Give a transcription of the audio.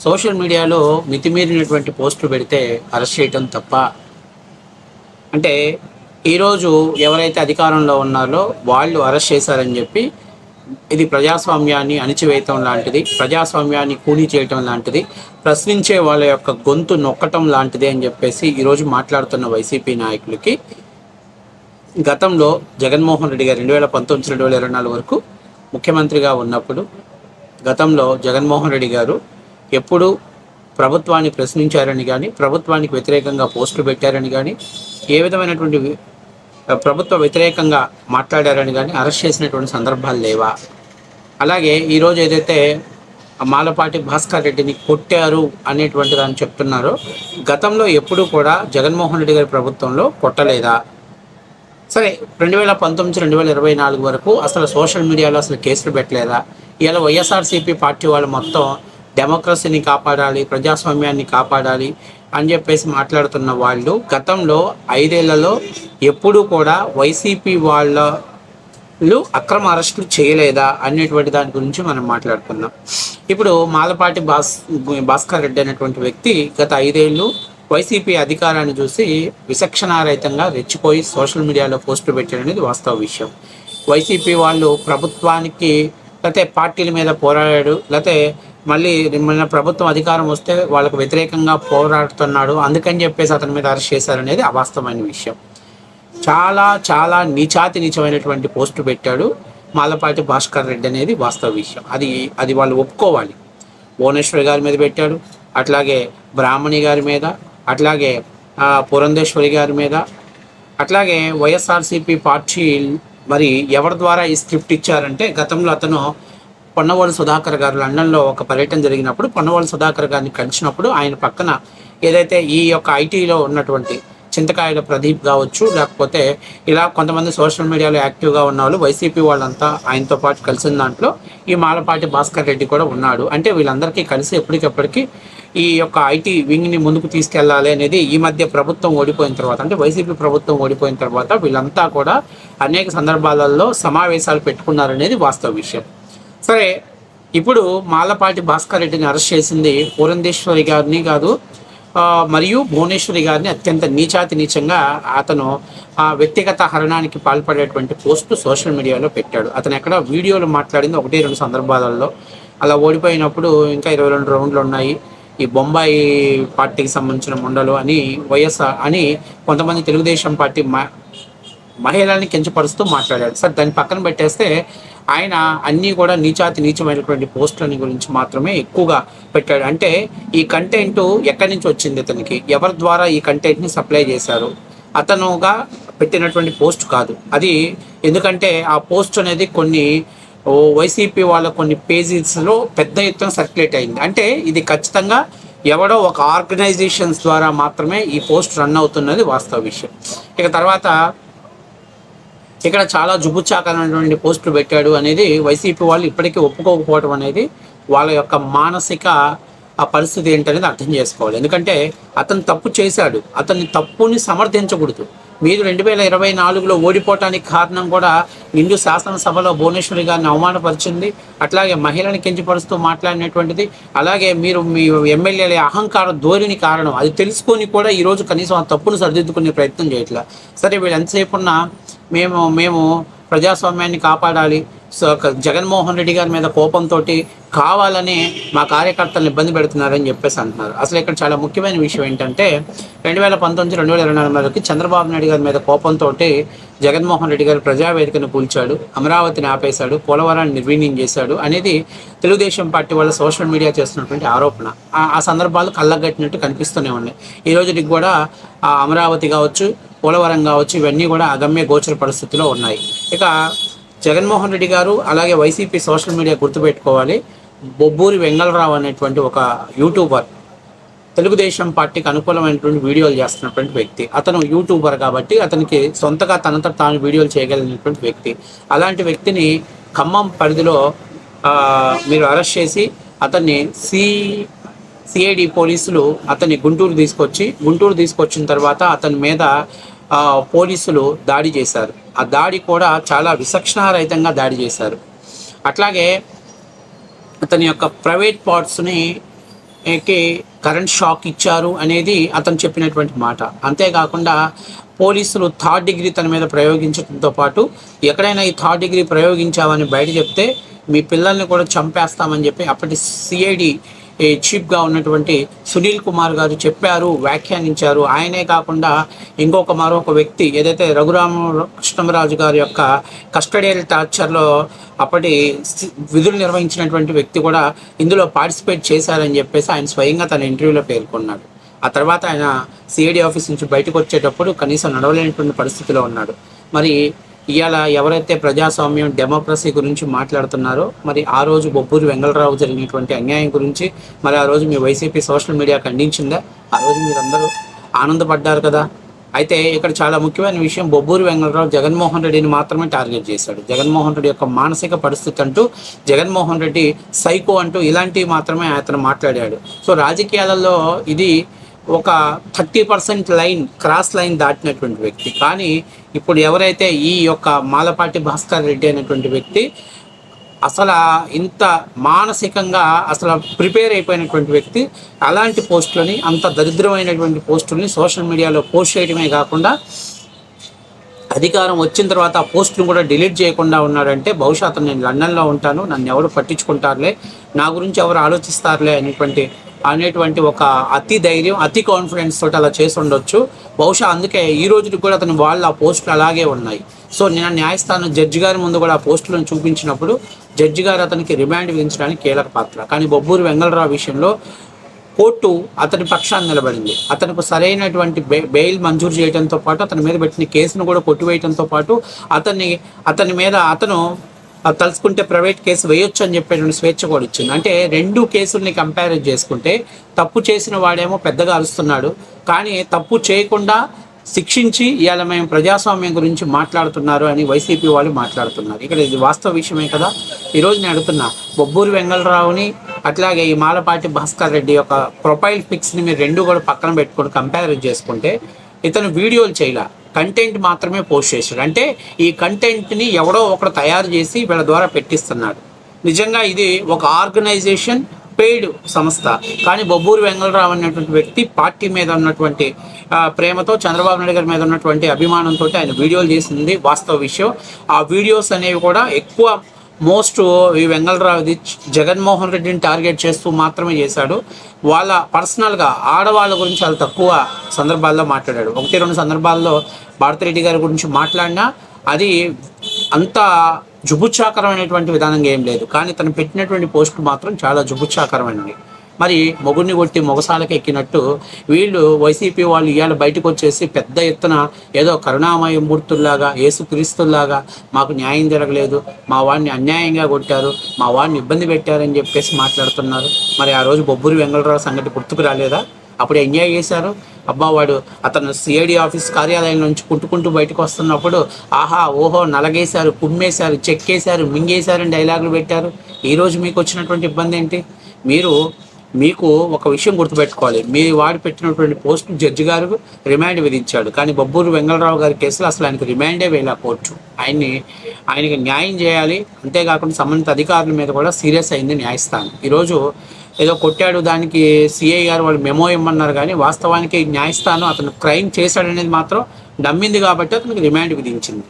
Social మీడియాలో మితిమీరినటువంటి పోస్టులు పెడితే అరెస్ట్ చేయటం తప్ప అంటే ఈరోజు ఎవరైతే అధికారంలో ఉన్నారో వాళ్ళు అరెస్ట్ చేశారని చెప్పి ఇది ప్రజాస్వామ్యాన్ని అణిచివేయటం లాంటిది ప్రజాస్వామ్యాన్ని కూలీ చేయటం లాంటిది ప్రశ్నించే వాళ్ళ యొక్క గొంతు నొక్కటం లాంటిది అని చెప్పేసి ఈరోజు మాట్లాడుతున్న వైసీపీ నాయకులకి గతంలో జగన్మోహన్ రెడ్డి గారు రెండు వేల పంతొమ్మిది రెండు వేల ఇరవై నాలుగు వరకు ముఖ్యమంత్రిగా ఉన్నప్పుడు గతంలో జగన్మోహన్ రెడ్డి గారు ఎప్పుడు ప్రభుత్వాన్ని ప్రశ్నించారని కానీ ప్రభుత్వానికి వ్యతిరేకంగా పోస్టులు పెట్టారని కానీ ఏ విధమైనటువంటి ప్రభుత్వ వ్యతిరేకంగా మాట్లాడారని కానీ అరెస్ట్ చేసినటువంటి సందర్భాలు లేవా? అలాగే ఈరోజు ఏదైతే మాలపాటి భాస్కర్ రెడ్డిని కొట్టారు అనేటువంటి దాన్ని చెప్తున్నారో గతంలో ఎప్పుడూ కూడా జగన్మోహన్ రెడ్డి గారి ప్రభుత్వంలో కొట్టలేదా? సరే రెండు వేల పంతొమ్మిది రెండు వేల ఇరవై నాలుగు వరకు అసలు సోషల్ మీడియాలో అసలు కేసులు పెట్టలేదా? ఇలా వైఎస్ఆర్సీపీ పార్టీ వాళ్ళు మొత్తం డెమోక్రసీని కాపాడాలి ప్రజాస్వామ్యాన్ని కాపాడాలి అని చెప్పేసి మాట్లాడుతున్న వాళ్ళు గతంలో ఐదేళ్ళలో ఎప్పుడూ కూడా వైసీపీ వాళ్ళు అక్రమ అరెస్టులు చేయలేదా అనేటువంటి దాని గురించి మనం మాట్లాడుకుందాం ఇప్పుడు మాలపాటి భాస్ భాస్కర్ రెడ్డి అనేటువంటి వ్యక్తి గత ఐదేళ్ళు వైసీపీ అధికారాన్ని చూసి విచక్షణారహితంగా రెచ్చిపోయి సోషల్ మీడియాలో పోస్టులు పెట్టడం అనేది వాస్తవ విషయం. వైసీపీ వాళ్ళు ప్రభుత్వానికి లేకపోతే పార్టీల మీద పోరాడాడు లేకపోతే మళ్ళీ మన ప్రభుత్వం అధికారం వస్తే వాళ్ళకు వ్యతిరేకంగా పోరాడుతున్నాడు. అందుకని చెప్పేసి అతని మీద అరెస్ట్ చేశారనేది అవాస్తవమైన విషయం. చాలా చాలా నిచాతి నిచమైనటువంటి పోస్టు పెట్టాడు మాలపాటి భాస్కర్ రెడ్డి అనేది వాస్తవ విషయం. అది అది వాళ్ళు ఒప్పుకోవాలి. భువనేశ్వరి గారి మీద పెట్టాడు అట్లాగే బ్రాహ్మణి గారి మీద అట్లాగే పురంధేశ్వరి గారి మీద అట్లాగే వైఎస్ఆర్సీపీ పార్టీ మరి ఎవరి ద్వారా ఈ స్క్రిప్ట్ ఇచ్చారంటే గతంలో అతను పొన్నవాళ్ళు సుధాకర్ గారు లండన్లో ఒక పర్యటన జరిగినప్పుడు పొన్నవాళ్ళు సుధాకర్ గారిని కలిసినప్పుడు ఆయన పక్కన ఏదైతే ఈ యొక్క ఐటీలో ఉన్నటువంటి చింతకాయల ప్రదీప్ కావచ్చు లేకపోతే ఇలా కొంతమంది సోషల్ మీడియాలో యాక్టివ్గా ఉన్న వాళ్ళు వైసీపీ వాళ్ళంతా ఆయనతో పాటు కలిసిన దాంట్లో ఈ మాలపాటి భాస్కర్ రెడ్డి కూడా ఉన్నాడు. అంటే వీళ్ళందరికీ కలిసి ఎప్పటికెప్పటికీ ఈ యొక్క ఐటీ వింగ్ని ముందుకు తీసుకెళ్ళాలి అనేది ఈ మధ్య ప్రభుత్వం ఓడిపోయిన తర్వాత అంటే వైసీపీ ప్రభుత్వం ఓడిపోయిన తర్వాత వీళ్ళంతా కూడా అనేక సందర్భాలలో సమావేశాలు పెట్టుకున్నారనేది వాస్తవ విషయం. సరే ఇప్పుడు మాలపాటి భాస్కర్ రెడ్డిని అరెస్ట్ చేసింది పురంధేశ్వరి గారిని కాదు మరియు భువనేశ్వరి గారిని అత్యంత నీచాతి నీచంగా అతను ఆ వ్యక్తిగత హరణానికి పాల్పడేటువంటి పోస్ట్ సోషల్ మీడియాలో పెట్టాడు. అతను ఎక్కడ వీడియోలు మాట్లాడింది ఒకటి రెండు సందర్భాలలో. అలా ఓడిపోయినప్పుడు ఇంకా ఇరవై రెండు రౌండ్లు ఉన్నాయి. ఈ బొంబాయి పార్టీకి సంబంధించిన ముండలు అని వైఎస్ఆర్ అని కొంతమంది తెలుగుదేశం పార్టీ మహిళల్ని కించపరుస్తూ మాట్లాడాడు. సార్ దాన్ని పక్కన పెట్టేస్తే ఆయన అన్నీ కూడా నీచాతి నీచమైనటువంటి పోస్టులని గురించి మాత్రమే ఎక్కువగా పెట్టాడు. అంటే ఈ కంటెంట్ ఎక్కడి నుంచి వచ్చింది అతనికి? ఎవరి ద్వారా ఈ కంటెంట్ని సప్లై చేశారు? అతనుగా పెట్టినటువంటి పోస్ట్ కాదు. అది ఎందుకంటే ఆ పోస్ట్ అనేది కొన్ని వైసీపీ వాళ్ళ కొన్ని పేజీస్లో పెద్ద ఎత్తున సర్క్యులేట్ అయింది. అంటే ఇది ఖచ్చితంగా ఎవడో ఒక ఆర్గనైజేషన్స్ ద్వారా మాత్రమే ఈ పోస్ట్ రన్ అవుతున్నది వాస్తవ విషయం. ఇక తర్వాత ఇక్కడ చాలా జుబుచ్చాకరమైనటువంటి పోస్టులు పెట్టాడు అనేది వైసీపీ వాళ్ళు ఇప్పటికీ ఒప్పుకోకపోవడం అనేది వాళ్ళ యొక్క మానసిక ఆ పరిస్థితి ఏంటనేది అర్థం చేసుకోవాలి. ఎందుకంటే అతను తప్పు చేశాడు. అతని తప్పుని సమర్థించకూడదు. మీరు రెండు వేల ఇరవై నాలుగులో ఓడిపోవటానికి కారణం కూడా హిందూ శాసనసభలో భువనేశ్వరి గారిని అవమానపరిచింది. అట్లాగే మహిళని కించపరుస్తూ మాట్లాడినటువంటిది. అలాగే మీరు మీ ఎమ్మెల్యేల అహంకార ధోరణి కారణం. అది తెలుసుకొని కూడా ఈరోజు కనీసం ఆ తప్పును సరిదిద్దుకునే ప్రయత్నం చేయట్లా. సరే వీళ్ళు ఎంతసేపు ఉన్నా మేము మేము ప్రజాస్వామ్యాన్ని కాపాడాలి. సో జగన్మోహన్ రెడ్డి గారి మీద కోపంతో కావాలని మా కార్యకర్తలను ఇబ్బంది పెడుతున్నారని చెప్పేసి అంటున్నారు. అసలు ఇక్కడ చాలా ముఖ్యమైన విషయం ఏంటంటే రెండు వేల పంతొమ్మిది రెండు వేల ఇరవై నాలుగు వరకు చంద్రబాబు నాయుడు గారి మీద కోపంతో జగన్మోహన్ రెడ్డి గారు ప్రజావేదికను కూల్చాడు అమరావతిని ఆపేశాడు పోలవరాన్ని నిర్వీణ్యం చేశాడు అనేది తెలుగుదేశం పార్టీ వాళ్ళ సోషల్ మీడియా చేస్తున్నటువంటి ఆరోపణ. ఆ- సందర్భాలు కళ్ళగట్టినట్టు కనిపిస్తూనే ఉన్నాయి. ఈ రోజుకి కూడా ఆ అమరావతి కావచ్చు పోలవరం కావచ్చు ఇవన్నీ కూడా అగమ్య గోచర పరిస్థితిలో ఉన్నాయి. ఇక జగన్మోహన్ రెడ్డి గారు అలాగే వైసీపీ సోషల్ మీడియా గుర్తుపెట్టుకోవాలి. బొబ్బూరి వెంగళరావు అనేటువంటి ఒక యూట్యూబర్ తెలుగుదేశం పార్టీకి అనుకూలమైనటువంటి వీడియోలు చేస్తున్నటువంటి వ్యక్తి. అతను యూట్యూబర్ కాబట్టి అతనికి సొంతగా తనంత తాను వీడియోలు చేయగలిగినటువంటి వ్యక్తి. అలాంటి వ్యక్తిని ఖమ్మం పరిధిలో మీరు అరెస్ట్ చేసి అతన్ని సి సిఐడి పోలీసులు అతన్ని గుంటూరు తీసుకొచ్చి గుంటూరు తీసుకొచ్చిన తర్వాత అతని మీద పోలీసులు దాడి చేశారు. ఆ దాడి కూడా చాలా విచక్షణారహితంగా దాడి చేశారు. అట్లాగే అతని యొక్క ప్రైవేట్ పార్ట్స్ని కి కరెంట్ షాక్ ఇచ్చారు అనేది అతను చెప్పినటువంటి మాట. అంతేకాకుండా పోలీసులు థర్డ్ డిగ్రీ తన మీద ప్రయోగించడంతో పాటు ఎక్కడైనా ఈ థర్డ్ డిగ్రీ ప్రయోగించామని బయట చెప్తే మీ పిల్లల్ని కూడా చంపేస్తామని చెప్పి అప్పటి సిఐడి చీఫ్గా ఉన్నటువంటి సునీల్ కుమార్ గారు చెప్పారు వ్యాఖ్యానించారు. ఆయనే కాకుండా ఇంకొక మరొక వ్యక్తి ఏదైతే రఘురామ కృష్ణరాజు గారి యొక్క కస్టడియల్ టార్చర్లో అప్పటి విధులు నిర్వహించినటువంటి వ్యక్తి కూడా ఇందులో పార్టిసిపేట్ చేశారని చెప్పేసి ఆయన స్వయంగా తన ఇంటర్వ్యూలో పేర్కొన్నాడు. ఆ తర్వాత ఆయన సిఐడి ఆఫీస్ నుంచి బయటకు వచ్చేటప్పుడు కనీసం నడవలేనటువంటి పరిస్థితిలో ఉన్నాడు. మరి ఇవాళ ఎవరైతే ప్రజాస్వామ్యం డెమోక్రసీ గురించి మాట్లాడుతున్నారో మరి ఆ రోజు బొబ్బూరి వెంగళరావు జరిగినటువంటి అన్యాయం గురించి మరి ఆ రోజు మీ వైసీపీ సోషల్ మీడియా ఖండించిందా? ఆ రోజు మీరందరూ ఆనందపడ్డారు కదా? అయితే ఇక్కడ చాలా ముఖ్యమైన విషయం బొబ్బూరి వెంగళరావు జగన్మోహన్ రెడ్డిని మాత్రమే టార్గెట్ చేశాడు. జగన్మోహన్ రెడ్డి యొక్క మానసిక పరిస్థితి అంటూ జగన్మోహన్ రెడ్డి సైకో అంటూ ఇలాంటివి మాత్రమే అతను మాట్లాడాడు. సో రాజకీయాలలో ఇది ఒక thirty percent line cross line దాటినటువంటి వ్యక్తి. కానీ ఇప్పుడు ఎవరైతే ఈ యొక్క మాలపాటి భాస్కర్ రెడ్డి అనేటువంటి వ్యక్తి అసలు ఇంత మానసికంగా అసలు ప్రిపేర్ అయిపోయినటువంటి వ్యక్తి అలాంటి పోస్టులని అంత దరిద్రమైనటువంటి పోస్టుల్ని సోషల్ మీడియాలో పోస్ట్ చేయడమే కాకుండా అధికారం వచ్చిన తర్వాత ఆ పోస్టును కూడా డిలీట్ చేయకుండా ఉన్నాడంటే బహుశా అతను నేను లండన్లో ఉంటాను నన్ను ఎవరు పట్టించుకుంటారులే నా గురించి ఎవరు ఆలోచిస్తారులే అనేటువంటి అనేటువంటి ఒక అతి ధైర్యం అతి కాన్ఫిడెన్స్ తోటి అలా చేసి ఉండొచ్చు. బహుశా అందుకే ఈ రోజుకి కూడా అతని వాళ్ళు ఆ పోస్టులు అలాగే ఉన్నాయి. సో నిన్న న్యాయస్థానం జడ్జి గారి ముందు కూడా ఆ పోస్టులను చూపించినప్పుడు జడ్జి గారు అతనికి రిమాండ్ విధించడానికి కీలక పాత్ర. కానీ బొబ్బూరు వెంగళరావు విషయంలో కోర్టు అతని పక్షాన్ని నిలబడింది. అతనికి సరైనటువంటి బె- బెయిల్ మంజూరు చేయడంతో పాటు అతని మీద పెట్టిన కేసును కూడా కొట్టివేయడంతో పాటు అతన్ని అతని మీద అతను తలుచుకుంటే ప్రైవేట్ కేసు వేయొచ్చు అని చెప్పేటువంటి స్వేచ్ఛ కూడా ఇచ్చింది. అంటే రెండు కేసుల్ని కంపేర్ చేసుకుంటే తప్పు చేసిన వాడేమో పెద్దగా అరుస్తున్నాడు. కానీ తప్పు చేయకుండా శిక్షించి ఇవాళ మేము ప్రజాస్వామ్యం గురించి మాట్లాడుతున్నారు అని వైసీపీ వాళ్ళు మాట్లాడుతున్నారు. ఇక్కడ ఇది వాస్తవ విషయమే కదా? ఈరోజు నేను అడుగుతున్నా బొబ్బూరి వెంగళరావుని అట్లాగే ఈ మాలపాటి భాస్కర్ రెడ్డి యొక్క ప్రొఫైల్ పిక్స్ని మీరు రెండు కూడా పక్కన పెట్టుకొని కంపేర్ చేసుకుంటే ఇతను వీడియోలు చేయలే? కంటెంట్ మాత్రమే పోస్ట్ చేశాడు. అంటే ఈ కంటెంట్ని ఎవడో ఒకడు తయారు చేసి వీళ్ళ ద్వారా పెట్టిస్తున్నాడు. నిజంగా ఇది ఒక ఆర్గనైజేషన్ పెయిడ్ సంస్థ. కానీ బొబ్బూరు వెంగళరావు అనేటువంటి వ్యక్తి పార్టీ మీద ఉన్నటువంటి ప్రేమతో చంద్రబాబు నాయుడు గారి మీద ఉన్నటువంటి అభిమానంతో ఆయన వీడియోలు చేసింది వాస్తవ విషయం. ఆ వీడియోస్ అనేవి కూడా ఎక్కువ మోస్ట్ ఈ వెంగళరావుది జగన్మోహన్ రెడ్డిని టార్గెట్ చేస్తూ మాత్రమే చేశాడు. వాళ్ళ పర్సనల్గా ఆడవాళ్ళ గురించి చాలా తక్కువ సందర్భాల్లో మాట్లాడాడు. ఒకటి రెండు సందర్భాల్లో భారతిరెడ్డి గారి గురించి మాట్లాడినా అది అంత జుబుచ్చాకరమైనటువంటి విధానంగా ఏం లేదు. కానీ తను పెట్టినటువంటి పోస్టు మాత్రం చాలా జుబుచ్చాకరమైనది. మరి మొగుడిని కొట్టి మొగసాలకు ఎక్కినట్టు వీళ్ళు వైసీపీ వాళ్ళు ఇవాళ బయటకు వచ్చేసి పెద్ద ఎత్తున ఏదో కరుణామయ మూర్తుల్లాగా ఏసుక్రీస్తుల్లాగా మాకు న్యాయం జరగలేదు మా వాడిని అన్యాయంగా కొట్టారు మా వాడిని ఇబ్బంది పెట్టారని చెప్పేసి మాట్లాడుతున్నారు. మరి ఆ రోజు బొబ్బూరి వెంగళరావు సంగతి గుర్తుకు రాలేదా? అప్పుడు ఎంజాయ్ చేశారు? అబ్బా వాడు అతను సిఐడి ఆఫీస్ కార్యాలయం నుంచి కుట్టుకుంటూ బయటకు వస్తున్నప్పుడు ఆహా ఓహో నలగేశారు కుమ్మేశారు చెక్కేశారు మింగేశారు డైలాగులు పెట్టారు. ఈరోజు మీకు వచ్చినటువంటి ఇబ్బంది ఏంటి? మీరు మీకు ఒక విషయం గుర్తుపెట్టుకోవాలి. మీ వాడు పెట్టినటువంటి పోస్ట్ జడ్జి గారు రిమాండ్ విధించాడు. కానీ బొబ్బూరు వెంగళరావు గారి కేసులో అసలు ఆయనకు రిమాండే వేయాల కోర్టు ఆయన్ని ఆయనకి న్యాయం చేయాలి. అంతేకాకుండా సంబంధిత అధికారుల మీద కూడా సీరియస్ అయింది న్యాయస్థానం. ఈరోజు ఏదో కొట్టాడు దానికి సిఐ గారు వాళ్ళు మెమో ఇమ్మన్నారు కానీ వాస్తవానికి న్యాయస్థానం అతను క్రైమ్ చేశాడనేది మాత్రం నమ్మింది కాబట్టి అతనికి రిమాండ్ విధించింది.